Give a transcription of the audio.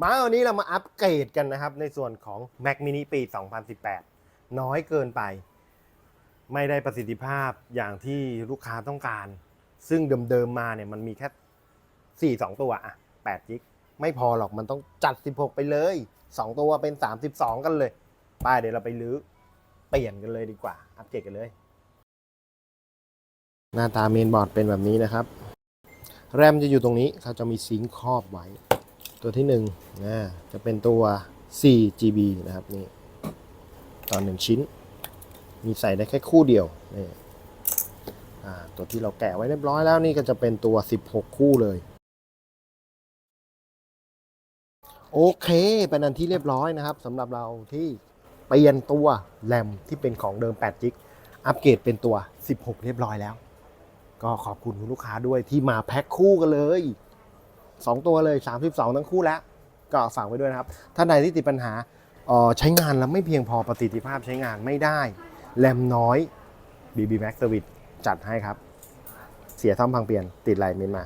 มาวันนี้เรามาอัปเกรดกันนะครับ ในส่วนของ Mac mini ปี 2018 น้อยเกินไป ไม่ได้ประสิทธิภาพอย่างที่ลูกค้าต้องการ ซึ่งเดิมๆมาเนี่ยมันมีแค่ 4 2 ตัวอะ8จิกไม่พอหรอกมันต้องจัด 16 ไปเลย 2 ตัวเป็น 32 กันเลยไป้าเดี๋ยวเราไปลื้อเปลี่ยนกันเลยดีกว่า อัปเกรดกันเลย หน้าตาเมนบอร์ดเป็นแบบนี้นะครับ แรมจะอยู่ตรงนี้เขาจะมีซิงค์ครอบไว้ ตัวที่หนึ่งนะจะเป็นตัว 4 GB นะครับนี่ตอนหนึ่งชิ้น มีใส่ได้แค่คู่เดียวนี่ตัวที่เราแกะไว้เรียบร้อยแล้วนี่ก็จะเป็นตัว 16 คู่เลย โอเค เป็นอันที่เรียบร้อยนะครับสำหรับเราที่เปลี่ยนตัวแรมที่เป็นของเดิม8 g b อัปเกรดเป็นตัว 16 เรียบร้อยแล้ว ก็ขอบคุณคุณลูกค้าด้วยที่มาแพ็คคู่กันเลย 2 ตัวเลย 32 ทั้งคู่แล้ว ก็ฝากไว้ด้วยนะครับ ท่านใดที่ติดปัญหาออใช้งานแล้วไม่เพียงพอประสิทธิภาพใช้งานไม่ได้ แรมน้อย BB Max Service จัดให้ครับ เสียซ่อมพังเปลี่ยนติดไลน์เมนมา